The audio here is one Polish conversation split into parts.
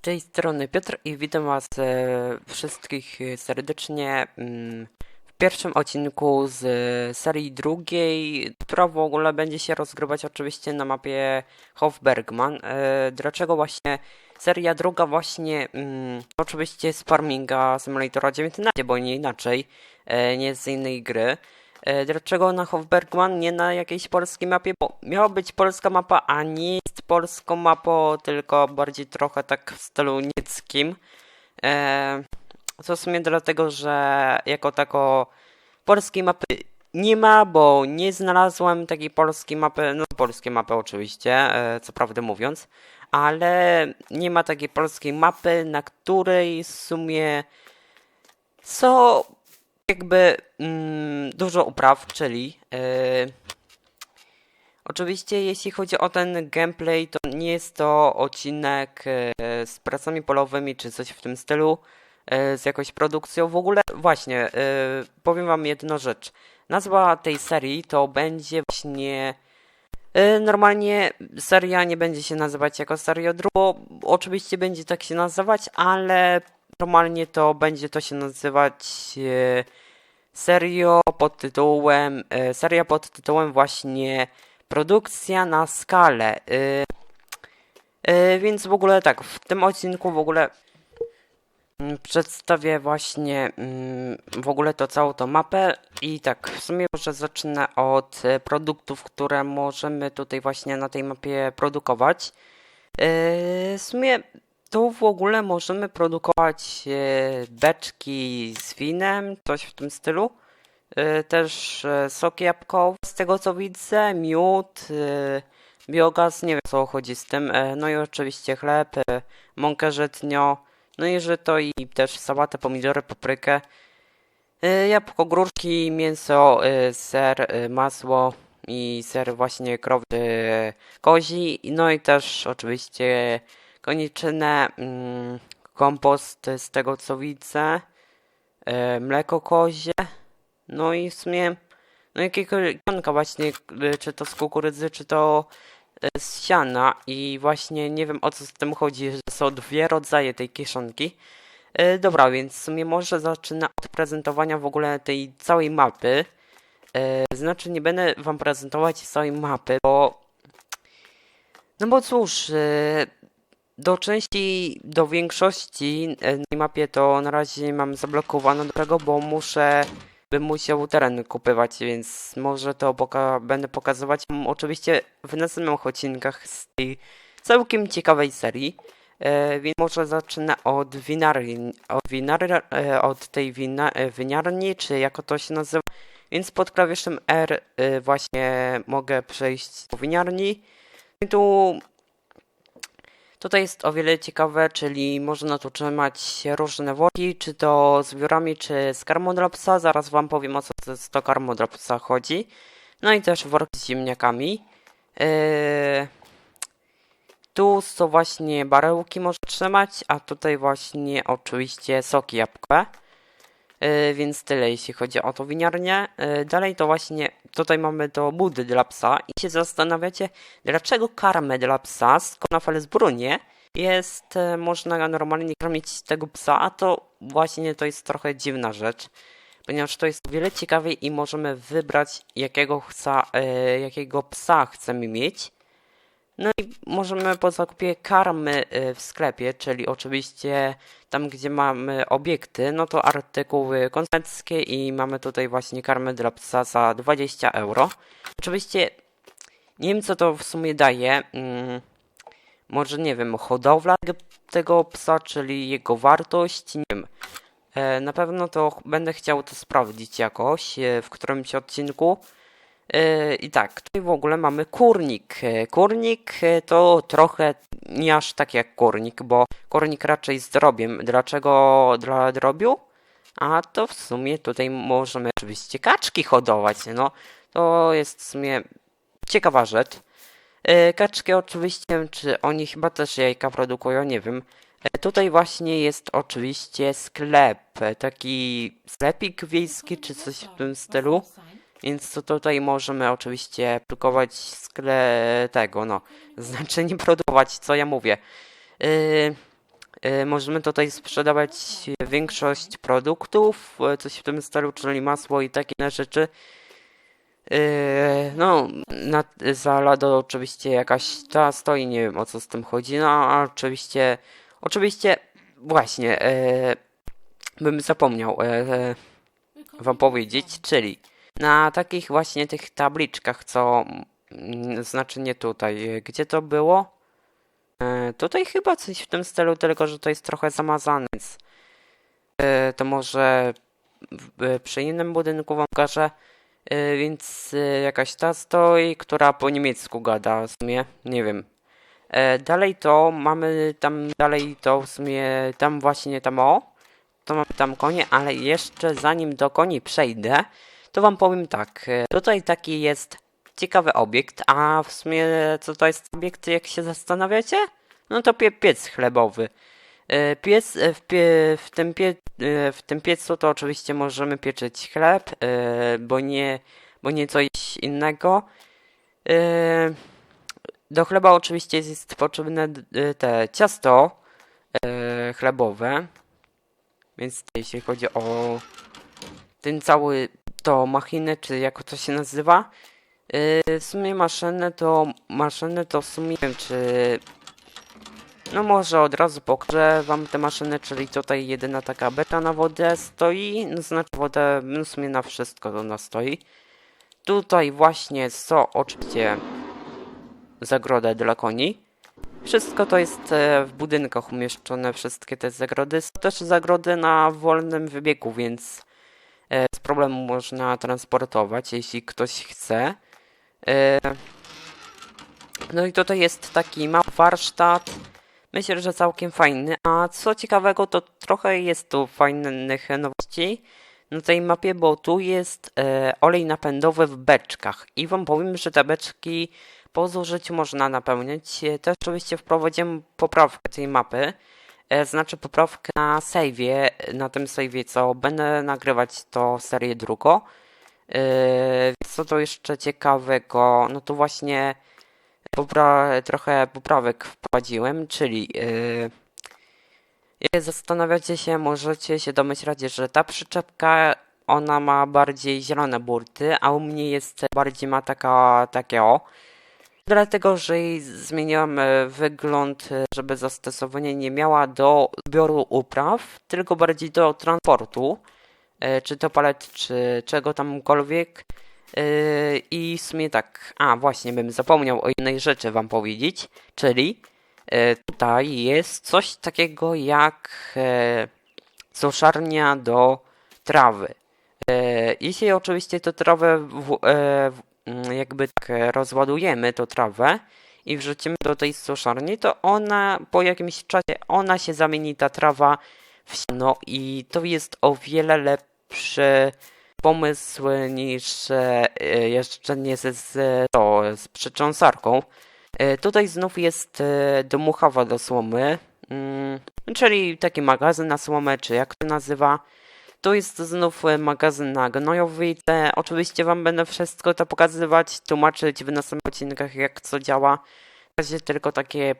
Z tej strony Piotr i witam Was e, wszystkich serdecznie mm, w pierwszym odcinku z e, serii drugiej, która w ogóle będzie się rozgrywać oczywiście na mapie Hofbergman. E, Dlaczego właśnie seria druga właśnie mm, oczywiście z Farminga Simulatora 19, bo nie inaczej, nie z innej gry. E, Dlaczego na Hofbergman, nie na jakiejś polskiej mapie? Bo miała być polska mapa, a nie jest polską mapą, tylko bardziej trochę tak w stylu niemieckim. E, co w sumie dlatego, że jako tako polskiej mapy nie ma, bo nie znalazłem takiej polskiej mapy, no polskie mapy oczywiście, e, co prawdę mówiąc, ale nie ma takiej polskiej mapy, na której w sumie są jakby mm, dużo upraw, czyli yy, oczywiście jeśli chodzi o ten gameplay, to nie jest to odcinek yy, z pracami polowymi czy coś w tym stylu, yy, z jakąś produkcją. W ogóle właśnie yy, powiem wam jedną rzecz. Nazwa tej serii to będzie właśnie yy, Normalnie seria nie będzie się nazywać jako seria drugo. Oczywiście będzie tak się nazywać, ale normalnie to będzie to się nazywać e, serio pod tytułem e, seria pod tytułem właśnie produkcja na skalę. E, więc w ogóle tak, w tym odcinku w ogóle mm, przedstawię właśnie mm, w ogóle to całą tą mapę i tak w sumie może zacznę od produktów, które możemy tutaj właśnie na tej mapie produkować. W sumie tu w ogóle możemy produkować e, beczki z winem, coś w tym stylu. E, Też e, sok jabłkowy, z tego co widzę, miód, biogaz, nie wiem co chodzi z tym. No i oczywiście chleb, mąkę żytnio, no i żyto i też sałatę, pomidory, paprykę. Jabłko, gruszki, mięso, ser, masło i ser właśnie krowy, kozi. No i też oczywiście koniczynę, mm, kompost z tego co widzę, e, mleko kozie, no i w sumie, no jakiegoś właśnie, e, czy to z kukurydzy, czy to e, z siana i właśnie nie wiem o co z tym chodzi, że są dwie rodzaje tej kieszonki. Dobra, więc w sumie może zacznę od prezentowania w ogóle tej całej mapy. Znaczy nie będę wam prezentować całej mapy, bo no bo cóż, do części, do większości e, na mapie to na razie mam zablokowane do tego, bo muszę, bym musiał teren kupywać, więc może to poka będę pokazywać oczywiście w następnych odcinkach z tej całkiem ciekawej serii. E, więc może zacznę od winarni, od, winar, e, od tej wina, e, winiarni, czy jako to się nazywa. Więc pod klawiszem R e, właśnie mogę przejść do winiarni. I tu Tutaj jest o wiele ciekawe, czyli można tu trzymać różne worki, czy to z wiórami, czy z karmą dla psa. Zaraz wam powiem o co z to karmą chodzi. No i też worki z ziemniakami. Yy... Tu są właśnie barełki można trzymać, a tutaj właśnie oczywiście soki jabłkowe. Yy, więc tyle jeśli chodzi o to winiarnię. Yy, dalej to właśnie tutaj mamy to budy dla psa i się zastanawiacie, dlaczego karmę dla psa z Konafelsbrunie jest, e, można normalnie karmić tego psa, a to właśnie to jest trochę dziwna rzecz, ponieważ to jest o wiele ciekawiej i możemy wybrać jakiego, e, jakiego psa chcemy mieć. No i możemy po zakupie karmy y, w sklepie, czyli oczywiście tam, gdzie mamy obiekty, no to artykuły konsumenckie i mamy tutaj właśnie karmę dla psa za 20 euro. Oczywiście nie wiem, co to w sumie daje. Mm, może, nie wiem, hodowla tego- psa, czyli jego wartość, nie wiem. E, Na pewno to będę chciał to sprawdzić jakoś e, w którymś odcinku. I tak, tutaj w ogóle mamy kurnik. Kurnik to trochę nie aż tak jak kurnik, bo kurnik raczej z drobiem. Dlaczego dla drobiu? A to w sumie tutaj możemy oczywiście kaczki hodować. No, to jest w sumie ciekawa rzecz. Yy, Kaczki oczywiście, czy oni chyba też jajka produkują, nie wiem. Yy, Tutaj właśnie jest oczywiście sklep, taki sklepik wiejski, czy coś w tym stylu. Więc to tutaj możemy oczywiście produkować skle tego, no. Znaczy nie produkować, co ja mówię. Yy, E, Możemy tutaj sprzedawać większość produktów, e, coś w tym stylu, czyli masło i takie inne rzeczy. E, No, na, za lado oczywiście jakaś ta stoi, nie wiem o co z tym chodzi. No, a oczywiście, oczywiście, właśnie, e, bym zapomniał wam powiedzieć, czyli na takich właśnie tych tabliczkach, co mm, znaczy nie tutaj, gdzie to było? E, tutaj chyba coś w tym stylu, tylko że to jest trochę zamazane, więc e, to może e, przy innym budynku wam pokażę. Więc jakaś ta stoi, która po niemiecku gada w sumie, nie wiem. Dalej to mamy tam, dalej to w sumie tam właśnie tam o, to mamy tam konie, ale jeszcze zanim do koni przejdę, to wam powiem tak, e, tutaj taki jest ciekawy obiekt, a w sumie co to jest obiekt, jak się zastanawiacie? No to pie piec chlebowy. E, Piec, e, w, pie, w, tym pie, w tym piecu to oczywiście możemy pieczyć chleb, bo nie, bo nie coś innego. Do chleba oczywiście jest potrzebne te ciasto chlebowe, więc jeśli chodzi o ten cały to machinę, czy jak to się nazywa, e, w sumie maszynę to maszynę to w sumie nie wiem czy no może od razu pokażę wam te maszyny, czyli tutaj jedyna taka beta na wodę stoi, no znaczy wodę, w sumie na wszystko ona stoi. Tutaj właśnie są oczywiście zagroda dla koni. Wszystko to jest e, w budynkach umieszczone, wszystkie te zagrody. Są też zagrody na wolnym wybiegu, więc e, bez problemu można transportować, jeśli ktoś chce. E, No i tutaj jest taki mały warsztat. Myślę, że całkiem fajny. A co ciekawego, to trochę jest tu fajnych nowości na tej mapie, bo tu jest e, olej napędowy w beczkach. I wam powiem, że te beczki po zużyciu można napełniać. Też oczywiście wprowadziłem poprawkę tej mapy. E, znaczy poprawkę na save'ie, na tym save'ie, co będę nagrywać to serię drugą. E, co to jeszcze ciekawego? No to właśnie popra- trochę poprawek wprowadziłem, czyli yy, zastanawiacie się, możecie się domyślać, że ta przyczepka ona ma bardziej zielone burty, a u mnie jest bardziej ma taka takie o. Dlatego, że jej zmieniłem e, wygląd, e, żeby zastosowanie nie miała do zbioru upraw, tylko bardziej do transportu, e, czy to palet, czy czego tamkolwiek. I w sumie tak, a właśnie bym zapomniał o jednej rzeczy wam powiedzieć, czyli tutaj jest coś takiego jak suszarnia do trawy. Jeśli oczywiście tę trawę jakby tak e, rozładujemy tą trawę i wrzucimy do tej suszarni, to ona po jakimś czasie ona się zamieni ta trawa w siano i to jest o wiele lepszy pomysł niż e, jeszcze nie z, to, z przecząsarką. E, Tutaj znów jest domuchawa do słomy, mm, czyli taki magazyn na słomę, czy jak to nazywa. Tu jest znów e, magazyn na gnojowicę. Oczywiście wam będę wszystko to pokazywać, tłumaczyć w następnych odcinkach jak co działa. W razie tylko takie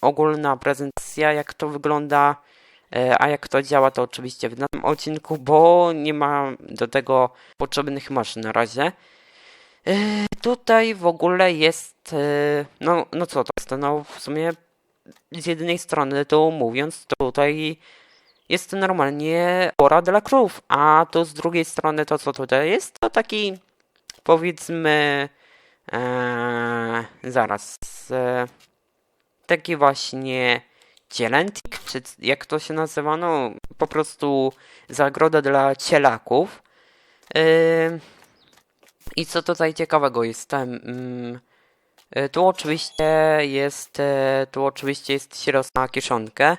ogólna prezentacja jak to wygląda. E, A jak to działa, to oczywiście w następnym odcinku, bo nie ma do tego potrzebnych maszyn na razie. E, Tutaj w ogóle jest, no, no co to jest, no w sumie z jednej strony to mówiąc, tutaj jest normalnie pora dla krów, a to z drugiej strony to co tutaj jest, to taki powiedzmy, e, zaraz, e, taki właśnie cielętnik, czy jak to się nazywa, no po prostu zagroda dla cielaków. Yy, I co tutaj ciekawego jest mm, y, tu oczywiście jest, e, tu oczywiście jest siros na kieszonkę.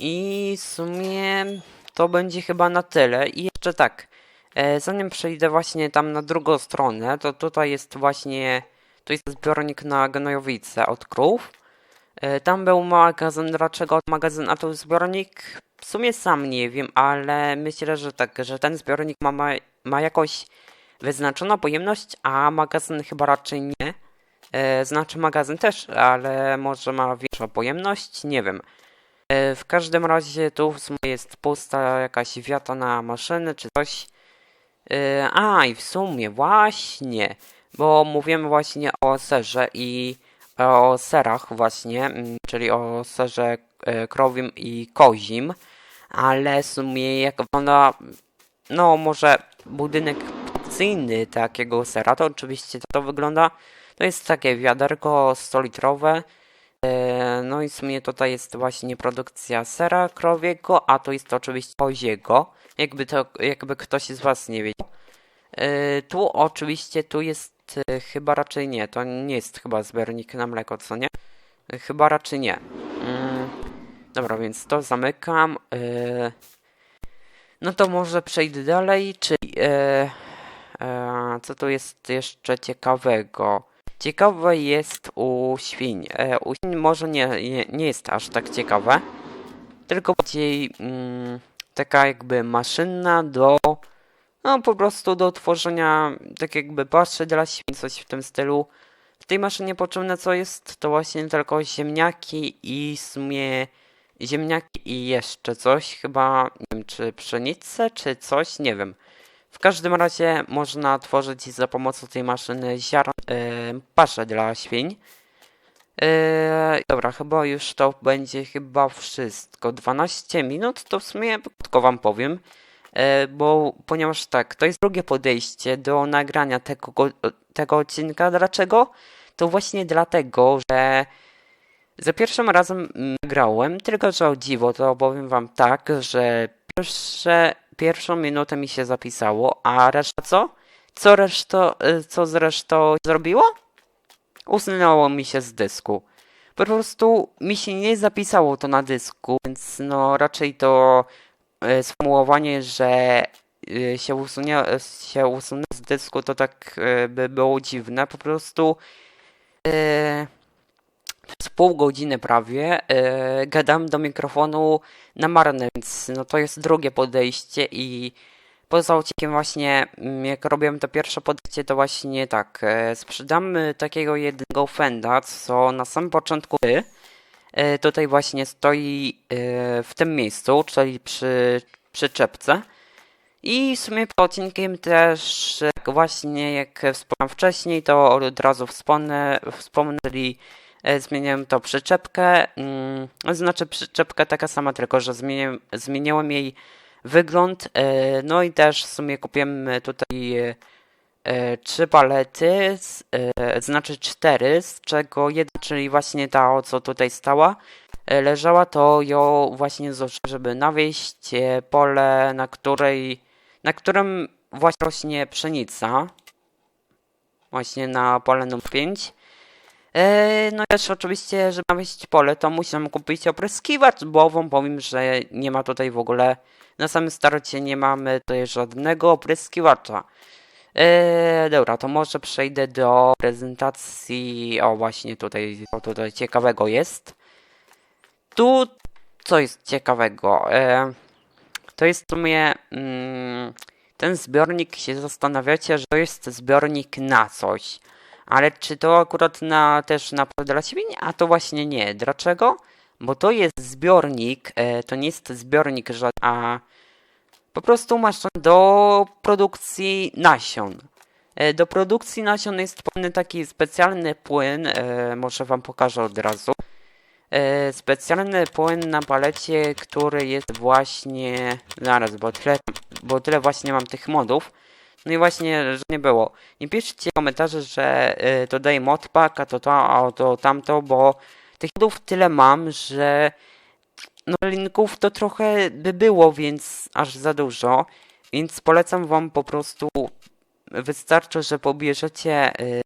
I w sumie to będzie chyba na tyle. I jeszcze tak, e, zanim przejdę właśnie tam na drugą stronę, to tutaj jest właśnie, tu jest zbiornik na gnojowice od krów. E, Tam był magazyn, dlaczego magazyn, a tu zbiornik? W sumie sam nie wiem, ale myślę, że tak, że ten zbiornik ma, ma, ma jakąś wyznaczoną pojemność, a magazyn chyba raczej nie. E, znaczy magazyn też, ale może ma większą pojemność, nie wiem. E, w każdym razie tu jest pusta jakaś wiata na maszyny czy coś. E, a i w sumie właśnie, bo mówimy właśnie o serze i o serach właśnie, mm, czyli o serze e, krowim i kozim, ale w sumie jak wygląda, no może budynek produkcyjny takiego sera, to oczywiście to, to wygląda, to jest takie wiaderko 100-litrowe, e, no i w sumie tutaj jest właśnie produkcja sera krowiego, a to jest oczywiście koziego, jakby to, jakby ktoś z was nie wiedział. E, Tu oczywiście, tu jest e, chyba raczej nie, to nie jest chyba zbiornik na mleko, co nie? E, Chyba raczej nie. Mm, Dobra, więc to zamykam. e, No to może przejdę dalej, czyli e, e, co tu jest jeszcze ciekawego? Ciekawe jest u świń. E, u świń może nie, nie, nie jest aż tak ciekawe, tylko bardziej mm, taka jakby maszyna do no po prostu do tworzenia tak jakby paszy dla świń, coś w tym stylu. W tej maszynie potrzebne co jest, to właśnie tylko ziemniaki i w sumie ziemniaki i jeszcze coś, chyba nie wiem czy pszenicę, czy coś, nie wiem. W każdym razie można tworzyć za pomocą tej maszyny ziarn, e, paszę dla świń. E, dobra, chyba już to będzie chyba wszystko. 12 minut to w sumie krótko wam powiem. E, bo ponieważ tak, to jest drugie podejście do nagrania tego, go- tego odcinka. Dlaczego? To właśnie dlatego, że za pierwszym razem nagrałem, tylko że o dziwo, to powiem wam tak, że pierwsze, pierwszą minutę mi się zapisało, a reszta co? Co reszto, e, co zresztą zrobiło? Usunęło mi się z dysku. Po prostu mi się nie zapisało to na dysku, więc no raczej to e, sformułowanie, że e, się usunie, się usunę z dysku, to tak by było dziwne. Po prostu e, przez pół godziny prawie e, gadam do mikrofonu na marne, więc no to jest drugie podejście i poza odcinkiem właśnie, mm, jak robiłem to pierwsze podejście, to właśnie tak, e, sprzedamy takiego jednego Fenda, co na samym początku e, tutaj właśnie stoi e, w tym miejscu, czyli przy przyczepce. I w sumie pod odcinkiem też, właśnie jak wspomniałem wcześniej, to od razu wspomnę, wspomnę czyli e, zmieniłem to przyczepkę, mm, znaczy przyczepkę taka sama, tylko że zmieniłem, zmieniłem jej wygląd, e, no i też w sumie kupiłem tutaj e, e, trzy palety, e, znaczy cztery, z czego jedna, czyli właśnie ta, o co tutaj stała, e, leżała, to ją właśnie złożyłem, żeby nawieść e, pole, na której, na którym właśnie rośnie pszenica, właśnie na pole numer 5. E, No i też oczywiście, żeby nawieść pole, to musiałem kupić opryskiwacz, bo wam powiem, że nie ma tutaj w ogóle, na samym starcie nie mamy tutaj żadnego opryskiwacza. E, dobra, to może przejdę do prezentacji, o właśnie tutaj, o tutaj ciekawego jest. Tu, co jest ciekawego, e, to jest w sumie mm, ten zbiornik, się zastanawiacie, że to jest zbiornik na coś. Ale czy to akurat na, też na dla świń? A to właśnie nie. Dlaczego? Bo to jest zbiornik, e, to nie jest zbiornik, a po prostu maszyn do produkcji nasion. E, do produkcji nasion jest potrzebny taki specjalny płyn, e, może wam pokażę od razu. Specjalny płyn na palecie, który jest właśnie... Zaraz, bo tyle, bo tyle właśnie mam tych modów. No i właśnie, że nie było. Nie piszcie komentarzy, że y, to daje modpack, a to to, a to tamto, bo tych modów tyle mam, że no linków to trochę by było, więc aż za dużo. Więc polecam wam po prostu, wystarczy, że pobierzecie y,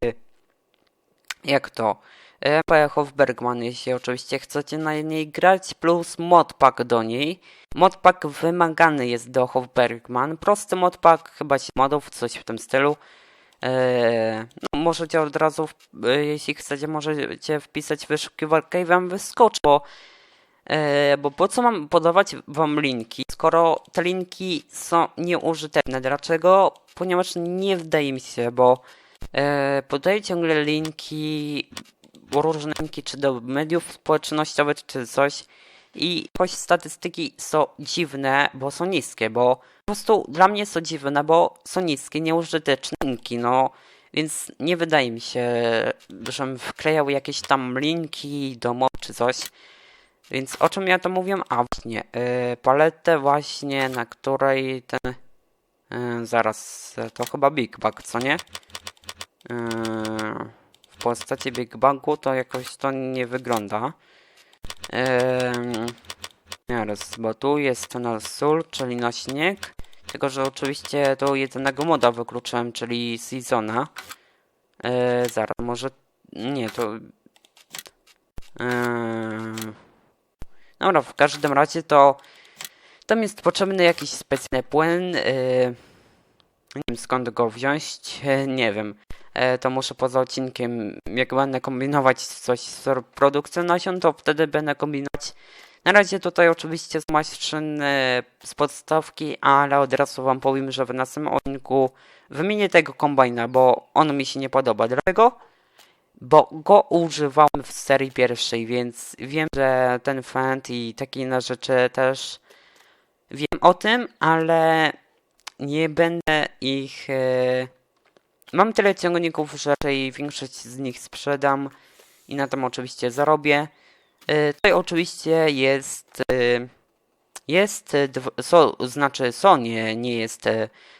jak to? Empire Hofbergman, jeśli oczywiście chcecie na niej grać, plus modpack do niej. Modpack wymagany jest do Hofbergman. Prosty modpack, chyba 7 modów, coś w tym stylu. Eee, no, możecie od razu, e, jeśli chcecie, możecie wpisać wyszukiwarkę i wam wyskoczy, bo, e, bo po co mam podawać wam linki, skoro te linki są nieużyteczne. Dlaczego? Ponieważ nie wydaje mi się, bo E, podaję ciągle linki, różne linki, czy do mediów społecznościowych, czy coś. I jakoś statystyki są dziwne, bo są niskie, bo po prostu dla mnie są dziwne, bo są niskie, nieużyteczne no. Więc nie wydaje mi się, żebym wklejał jakieś tam linki do mod czy coś. Więc o czym ja to mówię? A właśnie, yy, paletę właśnie, na której ten... Yy, zaraz, to chyba Big Bag, co nie? Yy, postaci Big Bagu to jakoś to nie wygląda. Zaraz, bo tu jest na sól, czyli na śnieg. Tylko, że oczywiście do jedynego moda wykluczyłem, czyli Seasona. Yy, zaraz, może... Nie, to... Yy... Dobra, w każdym razie to... Tam jest potrzebny jakiś specjalny płyn. Yy... Nie wiem skąd go wziąć, nie wiem. Yy, to muszę poza odcinkiem, jak będę kombinować coś z produkcją nasion, to wtedy będę kombinować na razie tutaj oczywiście z maszyny z podstawki, ale od razu wam powiem, że w następnym odcinku wymienię tego kombajna, bo on mi się nie podoba. Dlaczego? Bo go używałem w serii pierwszej, więc wiem, że ten fend i takie inne rzeczy też wiem o tym, ale nie będę ich... E... Mam tyle ciągników, że raczej większość z nich sprzedam i na tym oczywiście zarobię. E, tutaj oczywiście jest e, jest so, znaczy so nie, nie jest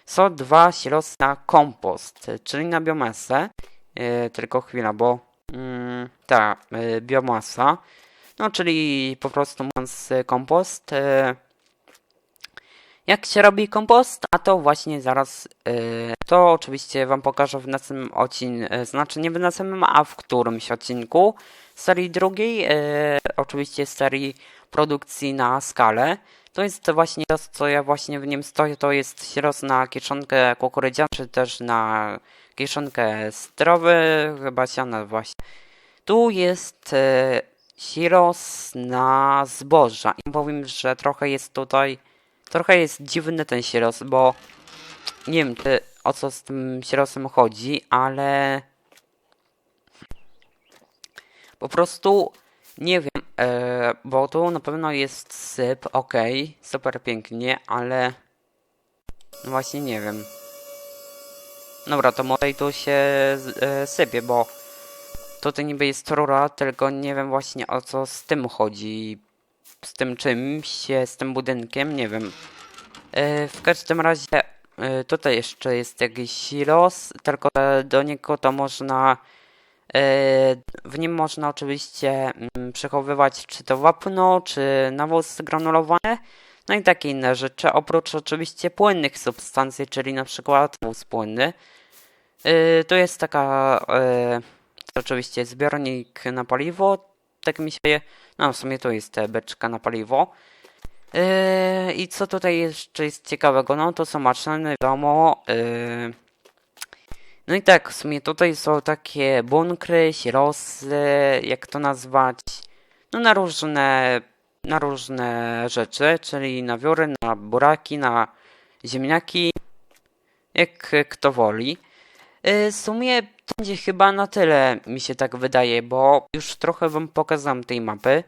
so dwa silosy na kompost, czyli na biomasę. E, tylko chwila, bo mm, ta biomasa, no czyli po prostu mówiąc kompost. Jak się robi kompost? A to właśnie zaraz, to oczywiście Wam pokażę w następnym odcinku, znaczy nie w następnym, a w którymś odcinku serii drugiej, e, oczywiście serii produkcji na skalę. To jest właśnie to, co ja właśnie w nim stoję, to jest siros na kieszonkę kukurydzianą, czy też na kieszonkę strowy, chyba siana właśnie. Tu jest e, siros na zboża i powiem, że trochę jest tutaj, trochę jest dziwny ten siros, bo nie wiem, czy, o co z tym sirosem chodzi, ale po prostu nie wiem, e, bo tu na pewno jest syp, ok, super pięknie, ale no właśnie nie wiem. Dobra, to może tu się e, sypie, bo tutaj niby jest rura, tylko nie wiem właśnie o co z tym chodzi. Z tym czymś, z tym budynkiem, nie wiem. E, w każdym razie e, tutaj jeszcze jest jakiś silos, tylko do niego to można E, w nim można oczywiście mm, przechowywać czy to wapno, czy nawóz granulowany, no i takie inne rzeczy, oprócz oczywiście płynnych substancji, czyli na przykład nawóz płynny. To jest taka, to oczywiście zbiornik na paliwo, tak mi się, no w sumie to jest beczka na paliwo. I co tutaj jeszcze jest ciekawego? No to są maszyny, wiadomo, no i tak, w sumie tutaj są takie bunkry, sirosy, jak to nazwać, no na różne, na różne rzeczy, czyli na wiory, na buraki, na ziemniaki, jak kto woli. Y, w sumie to będzie chyba na tyle, mi się tak wydaje, bo już trochę wam pokazam tej mapy.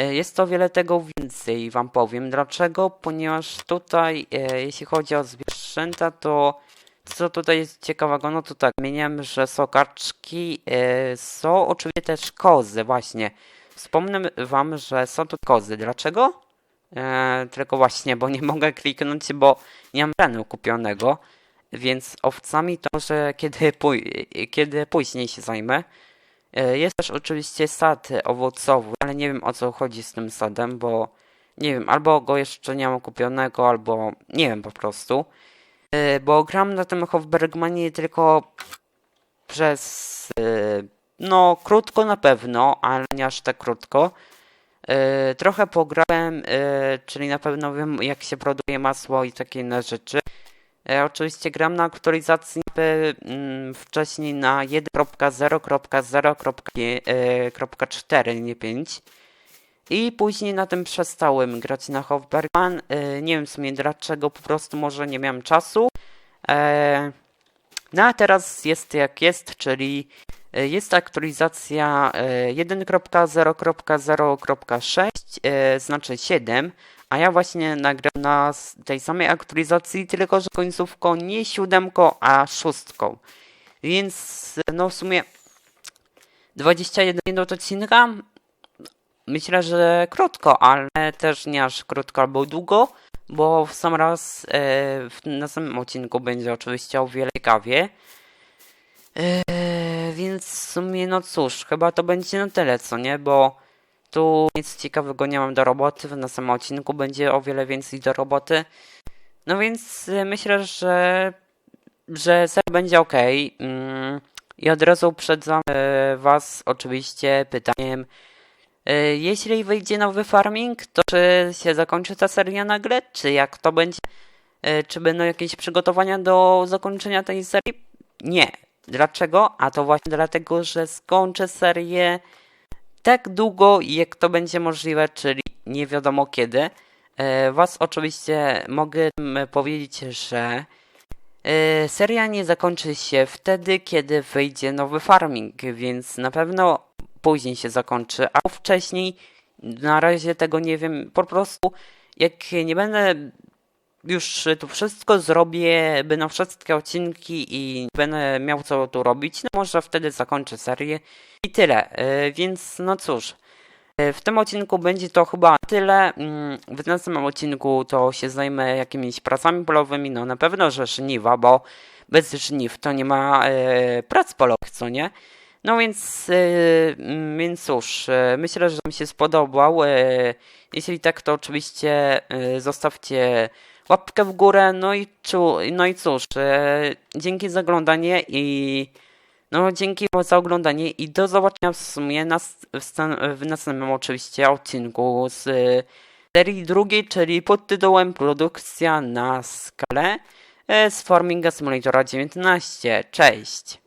Y, jest to wiele tego więcej, wam powiem. Dlaczego? Ponieważ tutaj, y, jeśli chodzi o zwierzęta, to co tutaj jest ciekawego? No to tak, zmieniam, że są kaczki, yy, są oczywiście też kozy, właśnie. Wspomnę wam, że są tu kozy. Dlaczego? Tylko właśnie, bo nie mogę kliknąć, bo nie mam planu kupionego. Więc owcami to może kiedy, pój kiedy później się zajmę. Yy, jest też oczywiście sad owocowy, ale nie wiem o co chodzi z tym sadem, bo nie wiem, albo go jeszcze nie mam kupionego, albo nie wiem po prostu. Y, bo gram na tym Hofbergmanie tylko przez y, no krótko na pewno, ale nie aż tak krótko. Trochę pograłem, czyli na pewno wiem jak się produkuje masło i takie inne rzeczy. Oczywiście gram na aktualizacji mm, wcześniej na 1.0.0.4, nie 5. I później na tym przestałem grać na Hofbergman. E, nie wiem w sumie dlaczego, po prostu może nie miałem czasu. E, No a teraz jest jak jest, czyli e, jest aktualizacja e, 1.0.0.6, e, znaczy 7, a ja właśnie nagram na tej samej aktualizacji, tylko że końcówką nie siódemką, a szóstką. Więc no w sumie 21 minut odcinka. Myślę, że krótko, ale też nie aż krótko albo długo, bo w sam raz e, w, odcinku będzie oczywiście o wiele ciekawie. E, więc w sumie, no cóż, chyba to będzie na tyle, co nie? Bo tu nic ciekawego nie mam do roboty, na samym odcinku będzie o wiele więcej do roboty. No więc e, myślę, że, że ser będzie ok. Mm, I od razu uprzedzam e, Was oczywiście pytaniem. E, Jeśli wyjdzie nowy farming, to czy się zakończy ta seria nagle, czy jak to będzie? Czy będą jakieś przygotowania do zakończenia tej serii? Nie. Dlaczego? A to właśnie dlatego, że skończę serię tak długo, jak to będzie możliwe, czyli nie wiadomo kiedy. E, Was oczywiście mogę powiedzieć, że e, seria nie zakończy się wtedy, kiedy wyjdzie nowy farming, więc na pewno później się zakończy, a wcześniej na razie tego nie wiem. Po prostu jak nie będę już tu wszystko zrobię, będą wszystkie odcinki i będę miał co tu robić, no może wtedy zakończę serię i tyle. E, Więc no cóż, e, w tym odcinku będzie to chyba tyle. Mm, W następnym odcinku to się zajmę jakimiś pracami polowymi, no na pewno, że żniwa, bo bez żniw to nie ma prac polowych, co nie? No więc, mm, więc cóż, myślę, że mi się spodobał. Jeśli tak, to oczywiście zostawcie łapkę w górę. No i, czu, no i cóż, e, dzięki za oglądanie i no dzięki za oglądanie i do zobaczenia w sumie na, w, następnym oczywiście odcinku z e, serii drugiej, czyli pod tytułem Produkcja na skalę e, z Farminga Simulatora 19. Cześć!